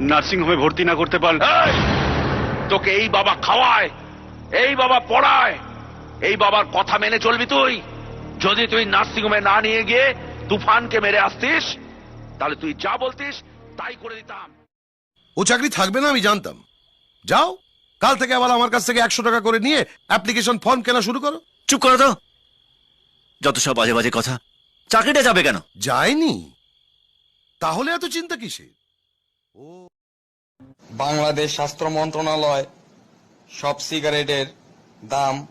Nursing হোমে ভর্তি না করতে পারলে! তোকে এই বাবা খাওয়ায় এই বাবা পড়ায় এই বাবার কথা মেনে চলবি তুই। যদি তুই নার্সিংহোমে না নিয়ে গিয়ে তুফানকে মেরে আসতিস তাহলে তুই যা বলতিস তাই করে দিতাম। ও চাকরি থাকবে না আমি জানতাম। যাও কাল থেকে আবার আমার কাছ থেকে একশো টাকা করে নিয়ে অ্যাপ্লিকেশন ফর্ম কেনা শুরু করো। চুপ করো তো। যত সব বাজে বাজে কথা চাকরিটা যাবে কেন? যায়নি তাহলে এত চিন্তা কিসের? ও বাংলাদেশ স্বাস্থ্য মন্ত্রণালয় সব সিগারেটের দাম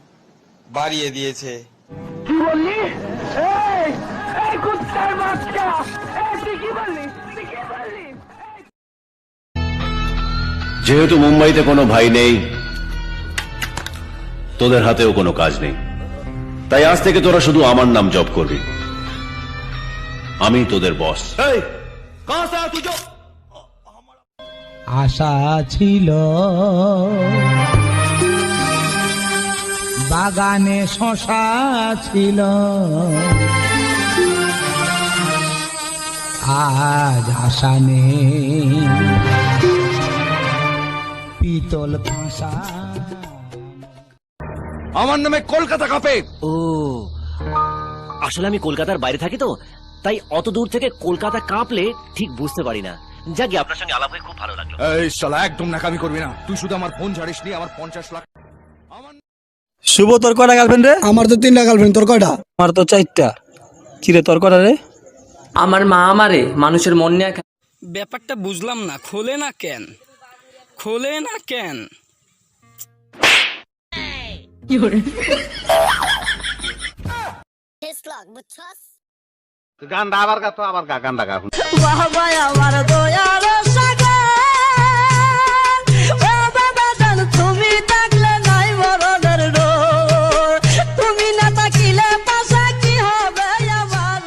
বাড়িয়ে দিয়েছে। যেহেতু মুম্বাইতে কোনো ভাই নেই তোদের হাতেও কোনো কাজ নেই। তাই আজ থেকে তোরা শুধু আমার নাম জব করবি। আমি তোদের বস। আশা ছিল। বাগানে শশা ছিল। আজ আশা নেই। পিতল কাঁসা আমার নামে কলকাতা কাপে। ও আসলে আমি কলকাতার বাইরে থাকি তো তাই অত দূর থেকে কলকাতা কাঁপলে ঠিক বুঝতে পারি না। যাক গে, আপনার সঙ্গে আলাপ হয়ে খুব ভালো লাগল। এই শালা একদম নাকামি করবি না। তুই শুধু আমার ফোন ছাড়িস নি আমার পঞ্চাশ লাখ শুভ তোর কয়টা গার্লফ্রেন্ড রে? আমার তো তিনটা গার্লফ্রেন্ড তোর কয়টা? আমার তো চারটা। কিরে তোর কয়টা রে? আমার মা আমারে মানুষের মন নিয়ে ব্যাপারটা বুঝলাম না খোলে না কেন? খোলে না কেন? তুমি থাকলে নাই মরণের ডোর। তুমি না থাকিলে পাশা কি হবে আমার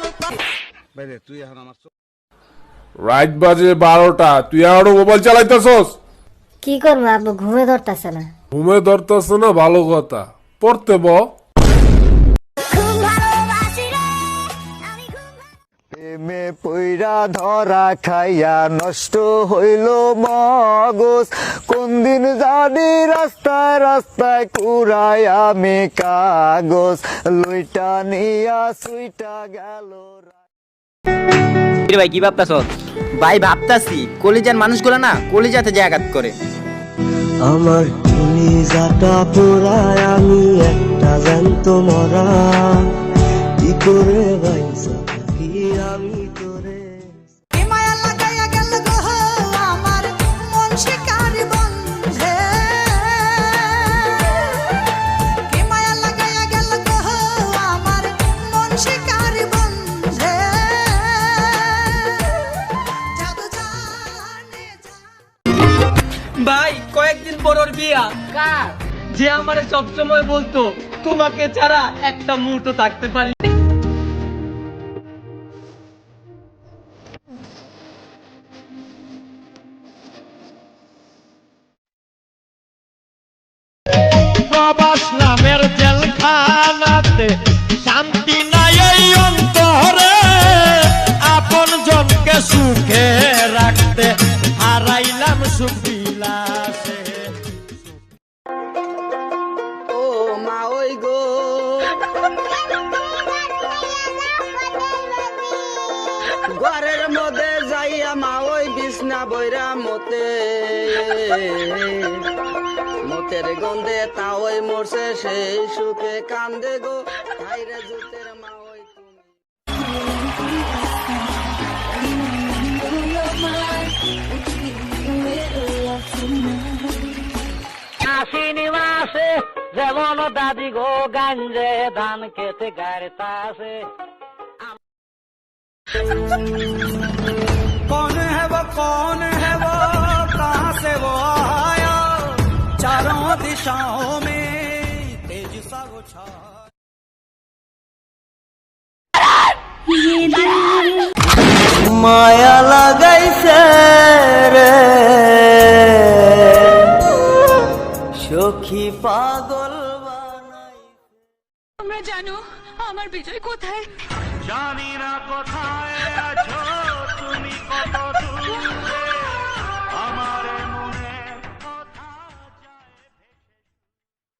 রাত বাজে বারোটা তুই আরও মোবাইল চালাইতেছস? কি করব আব্বু ঘুমে ধরতেছে না। ঘুমে ধরতেছ না ভালো কথা। পড়তে ব পইরা ধরা খাইয়া নষ্ট হইল মগজ। কোন দিন জানি রাস্তায় রাস্তায় কুড়াই আমি কাগজ। লইটা নিয়া সুইটা গেল ভাই কি ভাবতাছ? ভাই ভাবতাছি। কলিজার মানুষগুলো না কলিজাতে যে আঘাত করে। আমার কলিজাটা পোড়ায় আমি একটা জ্যান্ত মরা। কি করে বাইসা ভাই কয়েকদিন পর ওর বিয়া। যে আমারে সবসময় বলতো তোমাকে ছাড়া একটা মুহূর্ত থাকতে পারি ঘরের মধ্যে যাইয়া মা ওই বিছনা বইরা মতে। মতের গন্ধে তা ওই মরছে, সেই সুখে কান্দে গো। হাইরে জুতের মা ওই যেমন দাদি গো গাঞ্জে, ধান খেতে গাড়িতাছে कौन है वो कौन है वो कहाँ से वो आया चारों दिशाओं में तेज सा वो छाया মায়া লাগাইছে রে সখী পাগল বানাই তোমরা জানো আমার বিজয় কোথায় জানি না কোথায়